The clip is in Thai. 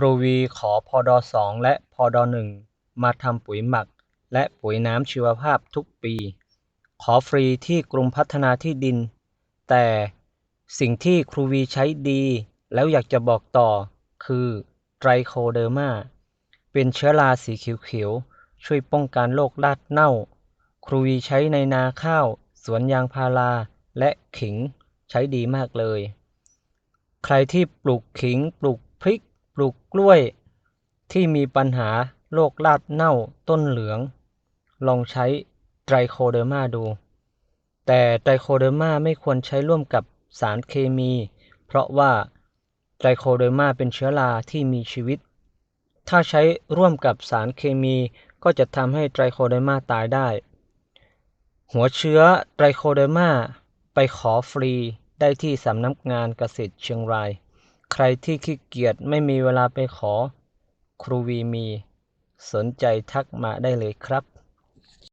ครูวีขอพอดอสองและพอดอหนึ่งมาทำปุ๋ยหมัก และปุ๋ยน้ำชีวภาพทุกปี ขอฟรีที่กรมพัฒนาที่ดิน แต่สิ่งที่ครูวีใช้ดี แล้วอยากจะบอกต่อ คือไตรโคเดอร์มาเป็นเชื้อราสีเขียวๆ ช่วยป้องกันโรครากเน่า ครูวีใช้ในนาข้าว สวนยางพาราและขิงใช้ดีมากเลย ใครที่ปลูกขิงปลูกพริก ลูกกล้วยที่มีปัญหาโรครากเน่าต้นเหลือง ลองใช้ไตรโคเดอร์มาดู แต่ไตรโคเดอร์มาไม่ควรใช้ร่วมกับสารเคมี เพราะว่าไตรโคเดอร์มาเป็นเชื้อราที่มีชีวิต ถ้าใช้ร่วมกับสารเคมีก็จะทำให้ไตรโคเดอร์มาตายได้ หัวเชื้อไตรโคเดอร์มาไปขอฟรีได้ที่สำนักงานเกษตรเชียงราย ใครที่ขี้เกียจไม่มีเวลาไปขอ ครูวีมี สนใจทักมาได้เลยครับ